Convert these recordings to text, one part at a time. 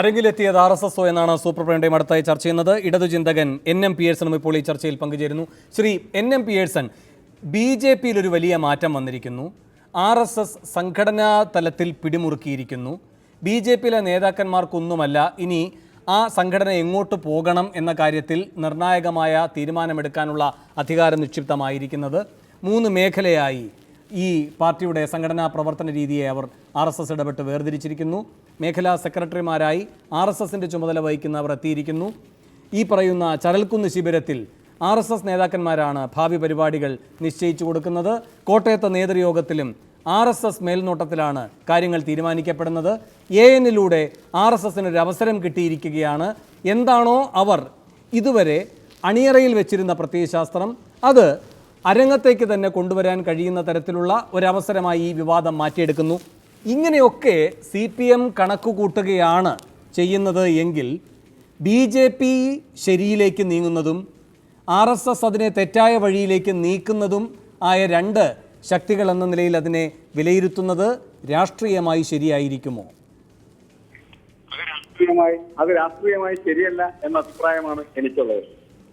അരങ്ങിലെത്തിയത് R S S O എന്നാണ് super പ്രേണ്ടയും അടുത്തായി ചർച്ച ചെയ്യുന്നത്. ഇടതു ചിന്തകൻ എൻ എം പിയേഴ്സണും ഇപ്പോൾ ഈ ചർച്ചയിൽ പങ്കുചേരുന്നു. Shri N M Pearson B J പിയിൽ ഒരു വലിയ മാറ്റം വന്നിരിക്കുന്നു. ആർ എസ് എസ് സംഘടനാ തലത്തിൽ പിടിമുറുക്കിയിരിക്കുന്നു. ബി ജെ പിയിലെ നേതാക്കന്മാർക്കൊന്നുമല്ല ഇനി ആ സംഘടന എങ്ങോട്ട് പോകണം എന്ന കാര്യത്തിൽ നിർണായകമായ തീരുമാനമെടുക്കാനുള്ള അധികാരം നിക്ഷിപ്തമായിരിക്കുന്നത്. മൂന്ന് മേഖലയായി ഈ പാർട്ടിയുടെ സംഘടനാ പ്രവർത്തന രീതിയെ അവർ ആർ എസ് എസ് ഇടപെട്ട് വേർതിരിച്ചിരിക്കുന്നു. മേഖലാ സെക്രട്ടറിമാരായി ആർ എസ് എസിന്റെ ചുമതല വഹിക്കുന്നവർ എത്തിയിരിക്കുന്നു. ഈ പറയുന്ന ചരൽക്കുന്ന് ശിബിരത്തിൽ ആർ എസ് എസ് നേതാക്കന്മാരാണ് ഭാവി പരിപാടികൾ നിശ്ചയിച്ചു കൊടുക്കുന്നത്. കോട്ടയത്തെ നേതൃയോഗത്തിലും ആർ എസ് എസ് മേൽനോട്ടത്തിലാണ് കാര്യങ്ങൾ തീരുമാനിക്കപ്പെടുന്നത്. എ എന്നിലൂടെ ആർ എസ് എസിന് ഒരു അവസരം കിട്ടിയിരിക്കുകയാണ്. എന്താണോ അവർ ഇതുവരെ അണിയറയിൽ വെച്ചിരുന്ന പ്രത്യയശാസ്ത്രം അത് അരങ്ങത്തേക്ക് തന്നെ കൊണ്ടുവരാൻ കഴിയുന്ന തരത്തിലുള്ള ഒരവസരമായി ഈ വിവാദം മാറ്റിയെടുക്കുന്നു. ഇങ്ങനെയൊക്കെ സി പി എം കണക്ക് കൂട്ടുകയാണ് ചെയ്യുന്നത് എങ്കിൽ ബി ജെ പി ശരിയിലേക്ക് നീങ്ങുന്നതും ആർ എസ് എസ് അതിനെ തെറ്റായ വഴിയിലേക്ക് നീക്കുന്നതും ആയ രണ്ട് ശക്തികൾ എന്ന നിലയിൽ അതിനെ വിലയിരുത്തുന്നത് രാഷ്ട്രീയമായി ശരിയായിരിക്കുമോ? രാഷ്ട്രീയമായി അത് രാഷ്ട്രീയമായി ശരിയല്ല എന്ന അഭിപ്രായമാണ് എനിക്കുള്ളത്.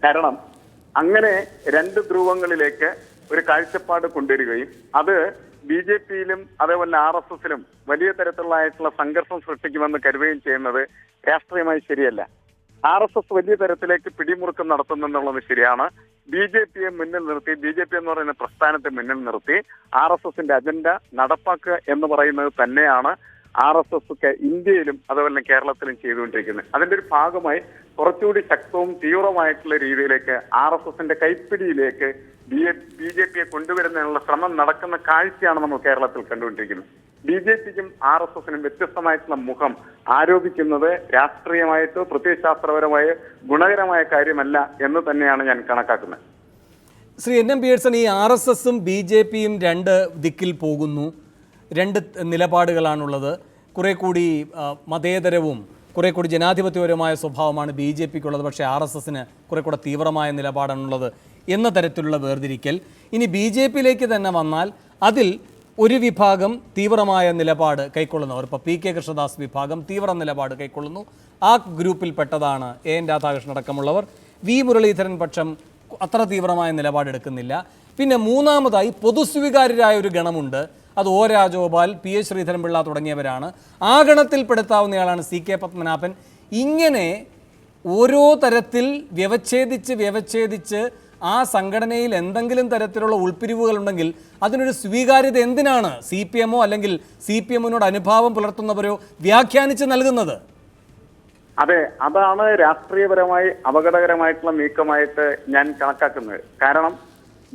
കാരണം അങ്ങനെ രണ്ട് ധ്രുവങ്ങളിലേക്ക് ഒരു കാഴ്ചപ്പാട് കൊണ്ടുവരികയും അത് ബി ജെ പിയിലും അതേപോലെ ആർ എസ് എസിലും വലിയ തരത്തിലുള്ളതായിട്ടുള്ള സംഘർഷം സൃഷ്ടിക്കുമെന്ന് കരുതുകയും ചെയ്യുന്നത് രാഷ്ട്രീയമായി ശരിയല്ല. ആർ എസ് എസ് വലിയ തരത്തിലേക്ക് പിടിമുറുക്കം നടത്തുന്നെന്നുള്ളത് ശരിയാണ്. ബി ജെ പിയെ മുന്നിൽ നിർത്തി ബി ജെ പി എന്ന് പറയുന്ന പ്രസ്ഥാനത്തെ മുന്നിൽ നിർത്തി ആർ എസ് എസിന്റെ അജണ്ട നടപ്പാക്കുക എന്ന് പറയുന്നത് തന്നെയാണ് ആർ എസ് എസ് ഒക്കെ ഇന്ത്യയിലും അതുപോലെ കേരളത്തിലും ചെയ്തുകൊണ്ടിരിക്കുന്നത്. അതിന്റെ ഒരു ഭാഗമായി കുറച്ചുകൂടി ശക്തവും തീവ്രമായിട്ടുള്ള രീതിയിലേക്ക് ആർ എസ് എസിന്റെ കൈപ്പിടിയിലേക്ക് ബി ബി ജെ പിയെ കൊണ്ടുവരുന്നതിനുള്ള ശ്രമം നടക്കുന്ന കാഴ്ചയാണ് നമ്മൾ കേരളത്തിൽ കണ്ടുകൊണ്ടിരിക്കുന്നത്. ബി ജെ പിക്കും ആർ എസ് എസിനും വ്യത്യസ്തമായിട്ടുള്ള മുഖം ആരോപിക്കുന്നത് രാഷ്ട്രീയമായിട്ടോ പ്രത്യയശാസ്ത്രപരമായോ ഗുണകരമായ കാര്യമല്ല എന്ന് തന്നെയാണ് ഞാൻ കണക്കാക്കുന്നത്. ശ്രീ എൻ എം പിയേഴ്സൺ ഈ ആർ എസ് എസും ബി ജെ പിയും രണ്ട് ദിക്കിൽ പോകുന്നു. രണ്ട് നിലപാടുകളാണുള്ളത്. കുറെ കൂടി മതേതരവും കുറെ കൂടി ജനാധിപത്യപരമായ സ്വഭാവമാണ് ബി ജെ പിക്കുള്ളത്. പക്ഷേ ആർ എസ് എസിന് കുറെ കൂടെ തീവ്രമായ നിലപാടാണുള്ളത് എന്ന തരത്തിലുള്ള വേർതിരിക്കൽ. ഇനി ബി ജെ പിയിലേക്ക് തന്നെ വന്നാൽ അതിൽ ഒരു വിഭാഗം തീവ്രമായ നിലപാട് കൈക്കൊള്ളുന്നവർ ഇപ്പോൾ പി കെ കൃഷ്ണദാസ് വിഭാഗം തീവ്ര നിലപാട് കൈക്കൊള്ളുന്നു. ആ ഗ്രൂപ്പിൽപ്പെട്ടതാണ് എ എൻ രാധാകൃഷ്ണൻ അടക്കമുള്ളവർ. വി മുരളീധരൻ പക്ഷം അത്ര തീവ്രമായ നിലപാടെടുക്കുന്നില്ല. പിന്നെ മൂന്നാമതായി പൊതുസ്വീകാര്യരായ ഒരു ഗണമുണ്ട്. അത് O Rajagopal P H Sreedharan Pillai തുടങ്ങിയവരാണ്. ആ ഗണത്തിൽപ്പെടുത്താവുന്നയാളാണ് സി കെ പത്മനാഭൻ. ഇങ്ങനെ ഓരോ തരത്തിൽ വ്യവച്ഛേദിച്ച് വ്യവച്ഛേദിച്ച് ആ സംഘടനയിൽ എന്തെങ്കിലും തരത്തിലുള്ള ഉൾപ്പിരിവുകൾ ഉണ്ടെങ്കിൽ അതിനൊരു സ്വീകാര്യത എന്തിനാണ് സി പി എമ്മോ അല്ലെങ്കിൽ സി പി എമ്മിനോട് അനുഭാവം പുലർത്തുന്നവരോ വ്യാഖ്യാനിച്ച് നൽകുന്നത്? അതെ അതാണ് രാഷ്ട്രീയപരമായി അപകടകരമായിട്ടുള്ള നീക്കമായിട്ട് ഞാൻ കണക്കാക്കുന്നത്. കാരണം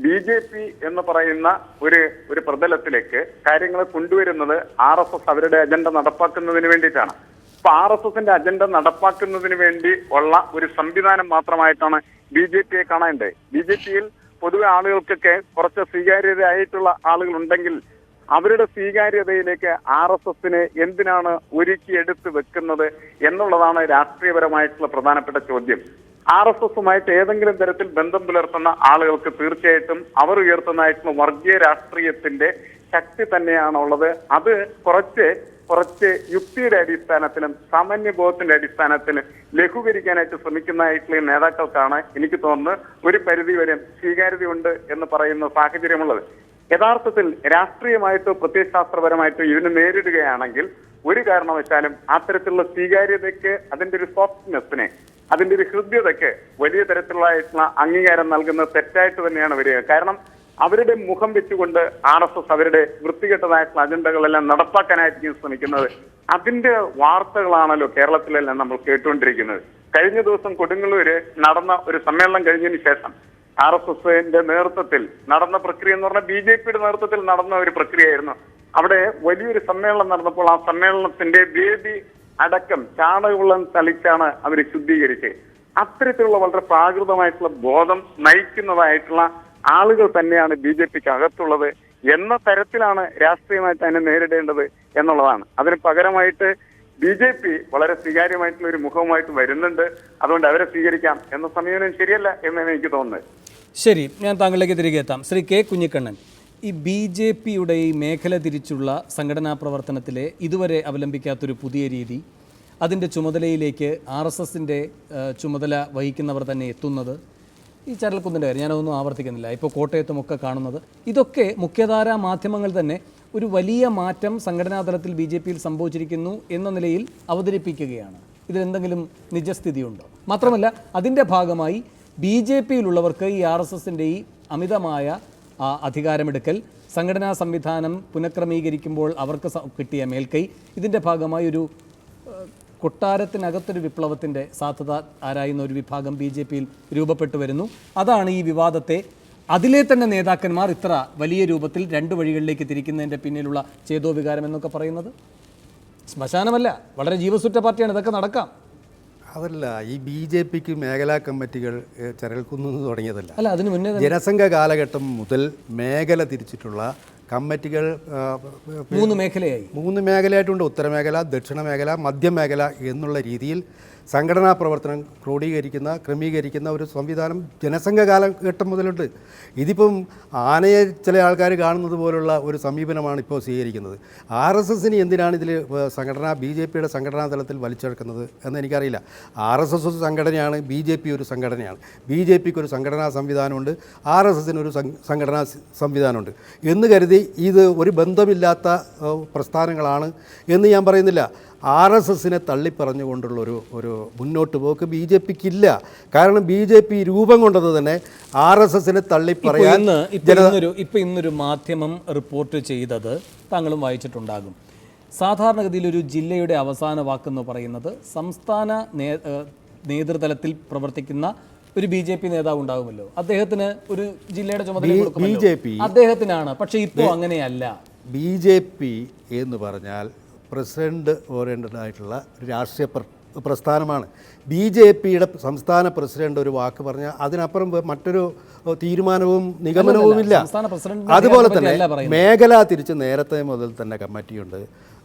ബി ജെ പി എന്ന് പറയുന്ന ഒരു ഒരു പ്രതലത്തിലേക്ക് കാര്യങ്ങൾ കൊണ്ടുവരുന്നത് ആർ എസ് എസ് അവരുടെ അജണ്ട നടപ്പാക്കുന്നതിന് വേണ്ടിയിട്ടാണ്. അപ്പൊ ആർ എസ് എസിന്റെ അജണ്ട നടപ്പാക്കുന്നതിന് വേണ്ടി ഉള്ള ഒരു സംവിധാനം മാത്രമായിട്ടാണ് ബി ജെ പിയെ കാണേണ്ടത്. ബി ജെ പിയിൽ പൊതുവെ ആളുകൾക്കൊക്കെ കുറച്ച് സ്വീകാര്യതയായിട്ടുള്ള ആളുകൾ ഉണ്ടെങ്കിൽ അവരുടെ സ്വീകാര്യതയിലേക്ക് ആർ എസ് എസിനെ എന്തിനാണ് ഒരുക്കിയെടുത്ത് വെക്കുന്നത് എന്നുള്ളതാണ് രാഷ്ട്രീയപരമായിട്ടുള്ള പ്രധാനപ്പെട്ട ചോദ്യം. ആർ എസ് എസുമായിട്ട് ഏതെങ്കിലും തരത്തിൽ ബന്ധം പുലർത്തുന്ന ആളുകൾക്ക് തീർച്ചയായിട്ടും അവർ ഉയർത്തുന്നതായിട്ടുള്ള വർഗീയ രാഷ്ട്രീയത്തിന്റെ ശക്തി തന്നെയാണുള്ളത്. അത് കുറച്ച് കുറച്ച് യുക്തിയുടെ അടിസ്ഥാനത്തിലും സാമാന്യബോധത്തിന്റെ അടിസ്ഥാനത്തിലും ലഘൂകരിക്കാനായിട്ട് ശ്രമിക്കുന്നതായിട്ടുള്ള നേതാക്കൾക്കാണ് എനിക്ക് തോന്നുന്നത് ഒരു പരിധി വരെ സ്വീകാര്യതയുണ്ട് എന്ന് പറയുന്ന സാഹചര്യമുള്ളത്. യഥാർത്ഥത്തിൽ രാഷ്ട്രീയമായിട്ടോ പ്രത്യയശാസ്ത്രപരമായിട്ടോ ഇതിനെ നേരിടുകയാണെങ്കിൽ ഒരു കാരണവശാലും അത്തരത്തിലുള്ള സ്വീകാര്യതയ്ക്ക് അതിന്റെ ഒരു സോഫ്റ്റ്നെസ്സിനെ അതിന്റെ ഒരു ഹൃദ്യതയ്ക്ക് വലിയ തരത്തിലുള്ള അംഗീകാരം നൽകുന്നത് തെറ്റായിട്ട് തന്നെയാണ് വരിക. കാരണം അവരുടെ മുഖം വെച്ചുകൊണ്ട് ആർ എസ് എസ് അവരുടെ വൃത്തികെട്ടതായിട്ടുള്ള അജണ്ടകളെല്ലാം നടപ്പാക്കാനായിരിക്കും ശ്രമിക്കുന്നത്. അതിന്റെ വാർത്തകളാണല്ലോ കേരളത്തിലെല്ലാം നമ്മൾ കേട്ടുകൊണ്ടിരിക്കുന്നത്. കഴിഞ്ഞ ദിവസം കൊടുങ്ങല്ലൂര് നടന്ന ഒരു സമ്മേളനം കഴിഞ്ഞതിന് ശേഷം ആർ എസ് എസിന്റെ നേതൃത്വത്തിൽ നടന്ന പ്രക്രിയ എന്ന് പറഞ്ഞാൽ ബി ജെ പിയുടെ നേതൃത്വത്തിൽ നടന്ന ഒരു പ്രക്രിയയായിരുന്നു. അവിടെ വലിയൊരു സമ്മേളനം നടന്നപ്പോൾ ആ സമ്മേളനത്തിന്റെ വേദി അടക്കം ചാണകവെള്ളം തളിച്ചാണ് അവർ ശുദ്ധീകരിച്ചത്. അത്തരത്തിലുള്ള വളരെ പ്രാകൃതമായിട്ടുള്ള ബോധം നയിക്കുന്നതായിട്ടുള്ള ആളുകൾ തന്നെയാണ് ബി ജെ പിക്ക് അകത്തുള്ളത് എന്ന തരത്തിലാണ് രാഷ്ട്രീയമായിട്ട് അതിനെ നേരിടേണ്ടത് എന്നുള്ളതാണ്. അതിന് പകരമായിട്ട് ബി ജെ പി വളരെ സ്വീകാര്യമായിട്ടുള്ള ഒരു മുഖവുമായിട്ട് വരുന്നുണ്ട്. അതുകൊണ്ട് അവരെ സ്വീകരിക്കാം എന്ന സമീപനം ശരിയല്ല എന്നാണ് എനിക്ക് തോന്നുന്നത്. ശരി ഞാൻ താങ്കളിലേക്ക് തിരികെ എത്താം. ശ്രീ കെ കുഞ്ഞിക്കണ്ണൻ. ഈ ബി ജെ പിയുടെ ഈ മേഖല തിരിച്ചുള്ള സംഘടനാ പ്രവർത്തനത്തിലെ ഇതുവരെ അവലംബിക്കാത്തൊരു പുതിയ രീതി അതിന്റെ ചുമതലയിലേക്ക് ആർ എസ് എസിന്റെ ചുമതല വഹിക്കുന്നവർ തന്നെ എത്തുന്നത്. ഈ ചരൽക്കുന്നിന്റെ കാര്യം ഞാനതൊന്നും ആവർത്തിക്കുന്നില്ല. ഇപ്പോൾ കോട്ടയത്തുമൊക്കെ കാണുന്നത്. ഇതൊക്കെ മുഖ്യധാരാ മാധ്യമങ്ങൾ തന്നെ ഒരു വലിയ മാറ്റം സംഘടനാതലത്തിൽ ബി ജെ പിയിൽ സംഭവിച്ചിരിക്കുന്നു എന്ന നിലയിൽ അവതരിപ്പിക്കുകയാണ്. ഇതിലെന്തെങ്കിലും നിജസ്ഥിതിയുണ്ടോ? മാത്രമല്ല അതിന്റെ ഭാഗമായി ബി ജെ പിയിലുള്ളവർക്ക് ഈ ആർ എസ് എസിന്റെ ഈ അമിതമായ അധികാരമെടുക്കൽ. സംഘടനാ സംവിധാനം പുനഃക്രമീകരിക്കുമ്പോൾ അവർക്ക് കിട്ടിയ മേൽക്കൈ. ഇതിന്റെ ഭാഗമായി ഒരു കൊട്ടാരത്തിനകത്തൊരു വിപ്ലവത്തിന്റെ സാധ്യത ആരായുന്ന ഒരു വിഭാഗം ബി ജെ പിയിൽ രൂപപ്പെട്ടു വരുന്നു. അതാണ് ഈ വിവാദത്തെ അതിലെ തന്നെ നേതാക്കന്മാർ ഇത്ര വലിയ രൂപത്തിൽ രണ്ട് വഴികളിലേക്ക് തിരിക്കുന്നതിന്റെ പിന്നിലുള്ള ചേതോവികാരം എന്നൊക്കെ പറയുന്നത്. ശ്മശാനമല്ല വളരെ ജീവസുറ്റ പാർട്ടിയാണ് ഇതൊക്കെ നടക്കാം. അതല്ല ഈ ബി ജെ പിക്ക് മേഖലാ കമ്മിറ്റികൾ ചരൽക്കുന്നു തുടങ്ങിയതല്ല. അല്ല അതിന് മുന്നേ ജനസംഘ കാലഘട്ടം മുതൽ മേഖല തിരിച്ചിട്ടുള്ള കമ്മിറ്റികൾ മൂന്ന് മേഖലയായി. മൂന്ന് മേഖലയായിട്ടുണ്ട്. ഉത്തരമേഖല ദക്ഷിണ മേഖല മധ്യമേഖല എന്നുള്ള രീതിയിൽ സംഘടനാ പ്രവർത്തനം ക്രോഡീകരിക്കുന്ന ക്രമീകരിക്കുന്ന ഒരു സംവിധാനം ജനസംഘ കാലഘട്ടം മുതലുണ്ട്. ഇതിപ്പം ആനയെ ചില ആൾക്കാർ കാണുന്നത് പോലുള്ള ഒരു സമീപനമാണ് ഇപ്പോൾ സ്വീകരിക്കുന്നത്. ആർ എസ് എസിന് എന്തിനാണ് ഇതിൽ സംഘടന ബി ജെ പിയുടെ സംഘടനാ തലത്തിൽ വലിച്ചെടുക്കുന്നത് എന്ന് എനിക്കറിയില്ല. ആർ എസ് എസ് ഒരു സംഘടനയാണ് ബി ജെ പി ഒരു സംഘടനയാണ്. ബി ജെ പിക്ക് ഒരു സംഘടനാ സംവിധാനമുണ്ട് ആർ എസ് എസിന് ഒരു സംഘടനാ സംവിധാനമുണ്ട്. എന്ന് കരുതി ഇത് ഒരു ബന്ധമില്ലാത്ത പ്രസ്ഥാനങ്ങളാണ് എന്ന് ഞാൻ പറയുന്നില്ല. ആർ എസ് എസിനെ തള്ളിപ്പറഞ്ഞുകൊണ്ടുള്ള ഒരു ഒരു മുന്നോട്ട് പോക്ക് ബി ജെ പിക്ക് ഇല്ല കാരണം ബി ജെ പി രൂപം കൊണ്ടത് തന്നെ ആർ എസ് എസിനെ തള്ളിപ്പറയാൻ ഇന്നൊരു ഇപ്പം ഇന്നൊരു മാധ്യമം റിപ്പോർട്ട് ചെയ്തത് താങ്കളും വായിച്ചിട്ടുണ്ടാകും. സാധാരണഗതിയിൽ ഒരു ജില്ലയുടെ അവസാന വാക്കെന്ന് പറയുന്നത് സംസ്ഥാന നേതൃതലത്തിൽ പ്രവർത്തിക്കുന്ന ഒരു ബി ജെ പി നേതാവ് ഉണ്ടാകുമല്ലോ അദ്ദേഹത്തിന് ഒരു ജില്ലയുടെ ചുമതല ബി- കൊടുക്കുമല്ലോ. പി അദ്ദേഹത്തിനാണ്. പക്ഷേ ഇപ്പോൾ അങ്ങനെയല്ല. ബി ജെ പി എന്ന് പറഞ്ഞാൽ പ്രസിഡന്റ് ഓറിയന്റഡ് ആയിട്ടുള്ള രാഷ്ട്രീയ പ്രസ്ഥാനമാണ്. ബി ജെ പിയുടെ സംസ്ഥാന പ്രസിഡന്റ് ഒരു വാക്ക് പറഞ്ഞാൽ അതിനപ്പുറം മറ്റൊരു തീരുമാനവും നിഗമനവുമില്ല. അതുപോലെ തന്നെ. മേഖല തിരിച്ച് നേരത്തെ മുതൽ തന്നെ കമ്മിറ്റിയുണ്ട്.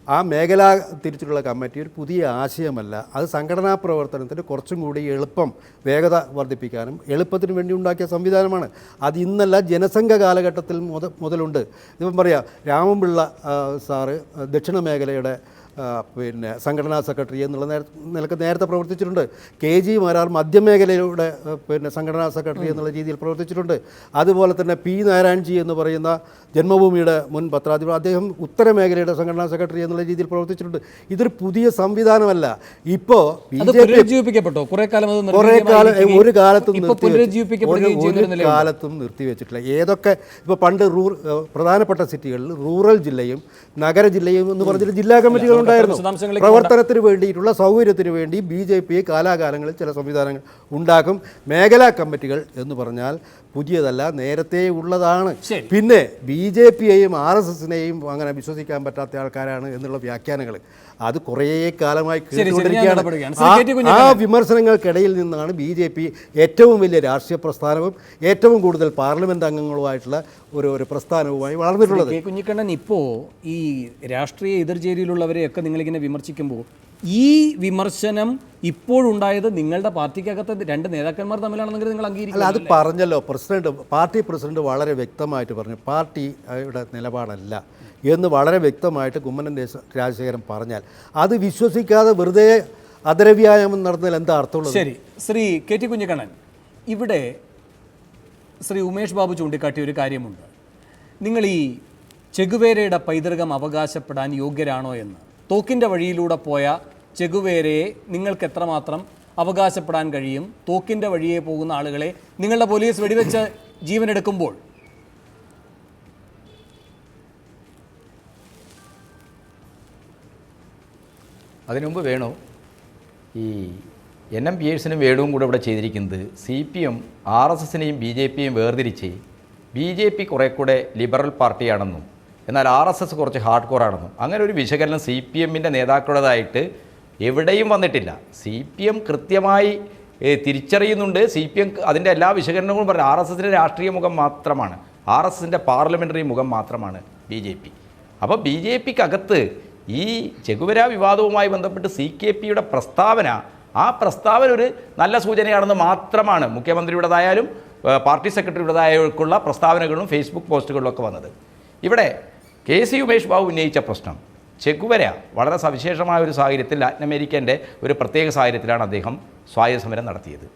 ആ മേഖല തിരിച്ചിട്ടുള്ള കമ്മിറ്റി ഒരു പുതിയ ആശയമല്ല. അത് സംഘടനാ പ്രവർത്തനത്തിന് കുറച്ചും കൂടി എളുപ്പം വേഗത വർദ്ധിപ്പിക്കാനും എളുപ്പത്തിന് വേണ്ടി ഉണ്ടാക്കിയ സംവിധാനമാണ്. അത് ഇന്നല്ല ജനസംഘ കാലഘട്ടത്തിൽ മുത മുതലുണ്ട്. ഇപ്പം പറയാം രാമൻപിള്ള സാറ് ദക്ഷിണ മേഖലയുടെ പിന്നെ സംഘടനാ സെക്രട്ടറി എന്നുള്ള നേര നിലയ്ക്ക് നേരത്തെ പ്രവർത്തിച്ചിട്ടുണ്ട്. കെ ജി മാരാർ മധ്യമേഖലയുടെ പിന്നെ സംഘടനാ സെക്രട്ടറി എന്നുള്ള രീതിയിൽ പ്രവർത്തിച്ചിട്ടുണ്ട്. അതുപോലെ തന്നെ പി നാരായൺജി എന്ന് പറയുന്ന ജന്മഭൂമിയുടെ മുൻ പത്രാധിപർ അദ്ദേഹം ഉത്തരമേഖലയുടെ സംഘടനാ സെക്രട്ടറി എന്നുള്ള രീതിയിൽ പ്രവർത്തിച്ചിട്ടുണ്ട്. ഇതൊരു പുതിയ സംവിധാനമല്ല. ഇപ്പോൾ ബി അത് ജെ പി പുനരുജ്ജീവിക്കപ്പെട്ടോ കുറെ കാലം അത് കുറെ കാലം ഒരു കാലത്തും ഒരു-. കാലത്തും നിർത്തിവെച്ചിട്ടില്ല. ഏതൊക്കെ ഇപ്പോൾ പണ്ട് റൂർ പ്രധാനപ്പെട്ട സിറ്റികളിൽ റൂറൽ ജില്ലയും നഗര ജില്ലയും എന്ന് പറഞ്ഞിട്ട് ജില്ലാ കമ്മിറ്റികൾ ഉണ്ടായിരുന്നു. പ്രവർത്തനത്തിന് വേണ്ടിയിട്ടുള്ള സൗകര്യത്തിന് വേണ്ടി ബി ജെ പി കാലാകാലങ്ങളിൽ ചില സംവിധാനങ്ങൾ ഉണ്ടാക്കും മേഖലാ കമ്മിറ്റികൾ എന്ന് പറഞ്ഞാൽ പുതിയതല്ല നേരത്തെ ഉള്ളതാണ്. പിന്നെ ബി ജെ പിയെയും ആർ എസ് എസിനെയും അങ്ങനെ വിശ്വസിക്കാൻ പറ്റാത്ത ആൾക്കാരാണ് എന്നുള്ള വ്യാഖ്യാനങ്ങൾ അത് കുറേ കാലമായി കേട്ടുകൊണ്ടിരിക്കുകയാണ്. ആ-. വിമർശനങ്ങൾക്കിടയിൽ നിന്നാണ് ബി ജെ പി ഏറ്റവും വലിയ രാഷ്ട്രീയ പ്രസ്ഥാനവും ഏറ്റവും കൂടുതൽ പാർലമെന്റ് അംഗങ്ങളുമായിട്ടുള്ള ഒരു ഒരു പ്രസ്ഥാനവുമായി വളർന്നിട്ടുള്ളത്. കുഞ്ഞിക്കണ്ണൻ ഇപ്പോൾ ഈ രാഷ്ട്രീയ എതിർചേരിയിലുള്ളവരെയൊക്കെ നിങ്ങളിങ്ങനെ വിമർശിക്കുമ്പോൾ ഈ വിമർശനം ഇപ്പോഴുണ്ടായത് നിങ്ങളുടെ പാർട്ടിക്കകത്ത് രണ്ട് നേതാക്കന്മാർ തമ്മിലാണെന്നെങ്കിൽ നിങ്ങൾ അല്ല അംഗീകരിക്കില്ല അത് പറഞ്ഞല്ലോ. പ്രസിഡന്റ് പാർട്ടി പ്രസിഡന്റ് വളരെ വ്യക്തമായിട്ട് പറഞ്ഞു പാർട്ടിയുടെ നിലപാടല്ല എന്ന് വളരെ വ്യക്തമായിട്ട് കുമ്മനം രാജശേഖരൻ പറഞ്ഞാൽ. അത് വിശ്വസിക്കാതെ വെറുതെ അതരവ്യായാമം നടന്നാൽ എന്താ അർത്ഥമുള്ളത്? ശരി. ശ്രീ കെ ടി കുഞ്ഞിക്കണ്ണൻ ഇവിടെ ശ്രീ ഉമേഷ് ബാബു ചൂണ്ടിക്കാട്ടിയ ഒരു കാര്യമുണ്ട്. നിങ്ങൾ ഈ ചെഗുവേരയുടെ പൈതൃകം അവകാശപ്പെടാൻ യോഗ്യരാണോ എന്ന് തോക്കിന്റെ വഴിയിലൂടെ പോയ ചെഗുവേരയെ നിങ്ങൾക്ക് എത്രമാത്രം അവകാശപ്പെടാൻ കഴിയും? തോക്കിന്റെ വഴിയെ പോകുന്ന ആളുകളെ നിങ്ങളുടെ പോലീസ് വെടിവെച്ച് ജീവനെടുക്കുമ്പോൾ. അതിനുമുമ്പ് വേണു. ഈ എൻ എം പി എസിനും വേണുവും കൂടെ ഇവിടെ ചെയ്തിരിക്കുന്നത് C P M R S എസിനെയും B J പിയും വേർതിരിച്ച് ബി ജെ പി കുറേ കൂടെ ലിബറൽ പാർട്ടിയാണെന്നും എന്നാൽ ആർ എസ് എസ് കുറച്ച് ഹാർഡ് കോർ ആണെന്നും അങ്ങനെ ഒരു വിശകലനം സി പി എമ്മിന്റെ നേതാക്കളുടേതായിട്ട് എവിടെയും വന്നിട്ടില്ല. സി പി എം കൃത്യമായി തിരിച്ചറിയുന്നുണ്ട്. സി പി എം അതിന്റെ എല്ലാ വിശകലനങ്ങളും പറഞ്ഞു ആർ എസ് എസിന്റെ രാഷ്ട്രീയ മുഖം മാത്രമാണ്. ആർ എസ് എസിന്റെ പാർലമെന്ററി മുഖം മാത്രമാണ് ബി ജെ പി. അപ്പോൾ ബി ജെ പിക്കകത്ത് ഈ ചെകുവര വിവാദവുമായി ബന്ധപ്പെട്ട് സി കെ പിയുടെ പ്രസ്താവന ആ പ്രസ്താവന ഒരു നല്ല സൂചനയാണെന്ന് മാത്രമാണ് മുഖ്യമന്ത്രിയുടേതായാലും പാർട്ടി സെക്രട്ടറിയുടേതായുള്ള പ്രസ്താവനകളും ഫേസ്ബുക്ക് പോസ്റ്റുകളിലും ഒക്കെ വന്നത്. ഇവിടെ കെ സി ഉമേഷ് ബാബു ഉന്നയിച്ച പ്രശ്നം. ചെഗുവര വളരെ സവിശേഷമായ ഒരു സാഹചര്യത്തിൽ ലാറ്റിൻ അമേരിക്കന്റെ ഒരു പ്രത്യേക സാഹചര്യത്തിലാണ് അദ്ദേഹം സ്വായുധ സമരം നടത്തിയത്.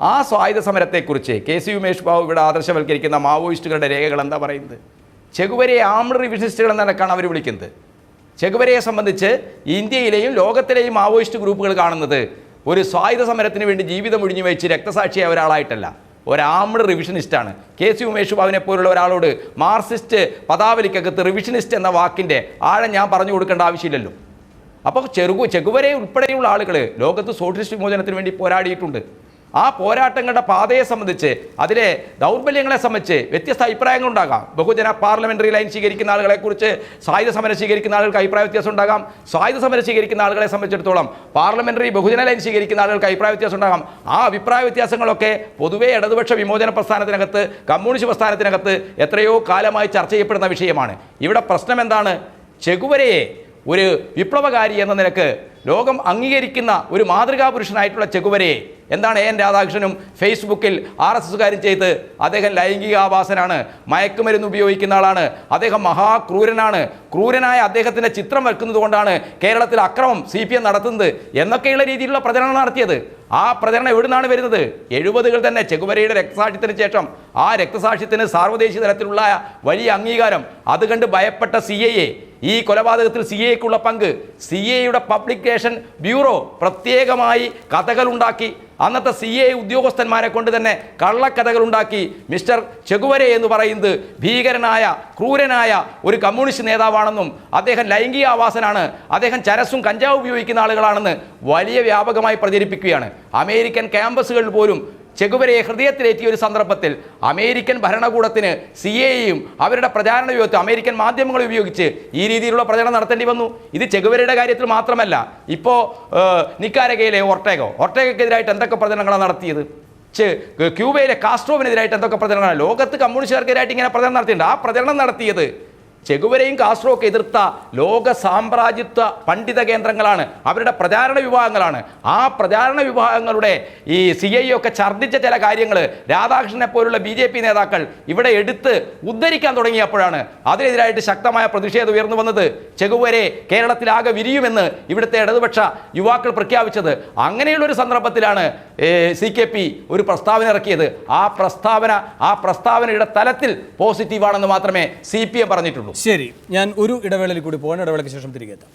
ആ സ്വായുധ സമരത്തെക്കുറിച്ച് കെ സി ഉമേഷ് ബാബു ഇവിടെ ആദർശവൽക്കരിക്കുന്ന മാവോയിസ്റ്റുകളുടെ രേഖകൾ എന്താ പറയുന്നത്? ചെഗുവരയെ ആംഡ് റിവിഷനിസ്റ്റുകൾ എന്നൊക്കെയാണ് അവർ വിളിക്കുന്നത്. ചെഗുവരയെ സംബന്ധിച്ച് ഇന്ത്യയിലെയും ലോകത്തിലെയും മാവോയിസ്റ്റ് ഗ്രൂപ്പുകൾ കാണുന്നത് ഒരു സ്വായുധ സമരത്തിന് വേണ്ടി ജീവിതം ഒഴിഞ്ഞു വെച്ച് രക്തസാക്ഷിയായ ഒരാളായിട്ടല്ല. ഒരാമഡ് റിവിഷനിസ്റ്റാണ്. കെ സി ഉമേഷ് ബാബുവിനെ പോലുള്ള ഒരാളോട് മാർസിസ്റ്റ് പദാവലിക്കകത്ത് റിവിഷനിസ്റ്റ് എന്ന വാക്കിന്റെ ആഴം ഞാൻ പറഞ്ഞു കൊടുക്കേണ്ട ആവശ്യമില്ലല്ലോ. അപ്പോൾ ചെറുകു ചെകുവരെ ഉൾപ്പെടെയുള്ള ആളുകൾ ലോകത്ത് സോഷ്യലിസ്റ്റ് വിമോചനത്തിന് വേണ്ടി പോരാടിയിട്ടുണ്ട്. ആ പോരാട്ടങ്ങളുടെ പാതയെ സംബന്ധിച്ച് അതിലെ ദൗർബല്യങ്ങളെ സംബന്ധിച്ച് വ്യത്യസ്ത അഭിപ്രായങ്ങൾ ഉണ്ടാകാം ബഹുജന പാർലമെന്ററി ലൈൻ സ്വീകരിക്കുന്ന ആളുകളെക്കുറിച്ച് സായുധ സമരം സ്വീകരിക്കുന്ന ആളുകൾക്ക് അഭിപ്രായ വ്യത്യാസം ഉണ്ടാകാം. സായുധ സമരം സ്വീകരിക്കുന്ന ആളുകളെ സംബന്ധിച്ചിടത്തോളം പാർലമെന്ററി ബഹുജന ലൈൻ സ്വീകരിക്കുന്ന ആളുകൾക്ക് അഭിപ്രായ വ്യത്യാസം ഉണ്ടാകാം. ആ അഭിപ്രായ വ്യത്യാസങ്ങളൊക്കെ പൊതുവെ ഇടതുപക്ഷ വിമോചന പ്രസ്ഥാനത്തിനകത്ത് കമ്മ്യൂണിസ്റ്റ് പ്രസ്ഥാനത്തിനകത്ത് എത്രയോ കാലമായി ചർച്ച ചെയ്യപ്പെടുന്ന വിഷയമാണ്. ഇവിടെ പ്രശ്നം എന്താണ് ചെകുവരയെ ഒരു വിപ്ലവകാരി എന്ന നിലയ്ക്ക് ലോകം അംഗീകരിക്കുന്ന ഒരു മാതൃകാ പുരുഷനായിട്ടുള്ള ചെകുവരയെ എന്താണ് എൻ രാധാകൃഷ്ണനും ഫേസ്ബുക്കിൽ ആർ എസ് എസ്സുകാരും ചെയ്ത് അദ്ദേഹം ലൈംഗികാവാസനാണ് മയക്കുമരുന്ന് ഉപയോഗിക്കുന്ന ആളാണ് അദ്ദേഹം മഹാക്രൂരനാണ് ക്രൂരനായ അദ്ദേഹത്തിന്റെ ചിത്രം വെക്കുന്നത് കൊണ്ടാണ് കേരളത്തിൽ അക്രമം സി പി എം നടത്തുന്നത് എന്നൊക്കെയുള്ള രീതിയിലുള്ള പ്രചരണം നടത്തിയത്. ആ പ്രചരണം എവിടുന്നാണ് വരുന്നത്? എഴുപതുകൾ തന്നെ ചെകുവരയുടെ രക്തസാക്ഷ്യത്തിന് ശേഷം. ആ രക്തസാക്ഷ്യത്തിന് സാർവദേശീയ തലത്തിലുള്ള വലിയ അംഗീകാരം. അത് കണ്ട് ഭയപ്പെട്ട സി ഈ കൊലപാതകത്തിൽ സി എക്കുള്ള പങ്ക് സി എയുടെ പബ്ലിക്കേഷൻ ബ്യൂറോ പ്രത്യേകമായി കഥകളുണ്ടാക്കി. അന്നത്തെ സി എ ഉദ്യോഗസ്ഥന്മാരെ കൊണ്ട് തന്നെ കള്ളക്കഥകളുണ്ടാക്കി. മിസ്റ്റർ ചെകുവരെ എന്ന് പറയുന്നത് ഭീകരനായ ക്രൂരനായ ഒരു കമ്മ്യൂണിസ്റ്റ് നേതാവാണെന്നും അദ്ദേഹം ലൈംഗിക ആവാസനാണ് അദ്ദേഹം ചരസും കഞ്ചാവ് ഉപയോഗിക്കുന്ന ആളുകളാണെന്ന് വലിയ വ്യാപകമായി പ്രചരിപ്പിക്കുകയാണ്. അമേരിക്കൻ ക്യാമ്പസുകളിൽ പോലും ചെകുവരയെ ഹൃദയത്തിലേറ്റിയ ഒരു സന്ദർഭത്തിൽ അമേരിക്കൻ ഭരണകൂടത്തിന് സി എയും അവരുടെ പ്രചാരണ ഉപയോഗിച്ച് അമേരിക്കൻ മാധ്യമങ്ങൾ ഉപയോഗിച്ച് ഈ രീതിയിലുള്ള പ്രചരണം നടത്തേണ്ടി വന്നു. ഇത് ചെകുവരയുടെ കാര്യത്തിൽ മാത്രമല്ല ഇപ്പോൾ നിക്കാരകയിലെ ഒർട്ടേഗോ ഒർട്ടേഗക്കെതിരായിട്ട് എന്തൊക്കെ പ്രചരണങ്ങളാണ് നടത്തിയത്? ക്യൂബയിലെ കാസ്ട്രോവിനെതിരായിട്ട് എന്തൊക്കെ പ്രചരണങ്ങളാണ് ലോകത്ത് കമ്മ്യൂണിസ്റ്റുകാർക്കെതിരായിട്ട് ഇങ്ങനെ പ്രചരണം നടത്തിയിട്ടുണ്ട്. ആ പ്രചരണം നടത്തിയത് ചെകുവരെയും കാസ്ട്രോ ഒക്കെ എതിർത്ത ലോക സാമ്രാജ്യത്വ പണ്ഡിത കേന്ദ്രങ്ങളാണ്. അവരുടെ പ്രചാരണ വിഭാഗങ്ങളാണ്. ആ പ്രചാരണ വിഭാഗങ്ങളുടെ ഈ സി ഐ ഒക്കെ ഛർദ്ദിച്ച ചില കാര്യങ്ങൾ രാധാകൃഷ്ണനെ പോലുള്ള ബി ജെ പി നേതാക്കൾ ഇവിടെ എടുത്ത് ഉദ്ധരിക്കാൻ തുടങ്ങിയപ്പോഴാണ് അതിനെതിരായിട്ട് ശക്തമായ പ്രതിഷേധം ഉയർന്നു വന്നത്. ചെകുവരെ കേരളത്തിലാകെ വിരിയുമെന്ന് ഇവിടുത്തെ ഇടതുപക്ഷ യുവാക്കൾ പ്രഖ്യാപിച്ചത്. അങ്ങനെയുള്ള ഒരു സന്ദർഭത്തിലാണ് സി കെ പി ഒരു പ്രസ്താവന ഇറക്കിയത്. ആ പ്രസ്താവന ആ പ്രസ്താവനയുടെ തലത്തിൽ പോസിറ്റീവാണെന്ന് മാത്രമേ സി പി എം പറഞ്ഞിട്ടുള്ളൂ. ശരി ഞാൻ ഒരു ഇടവേളയിൽ കൂടി പോകണം ഇടവേളയ്ക്ക് ശേഷം തിരികെ എത്താം.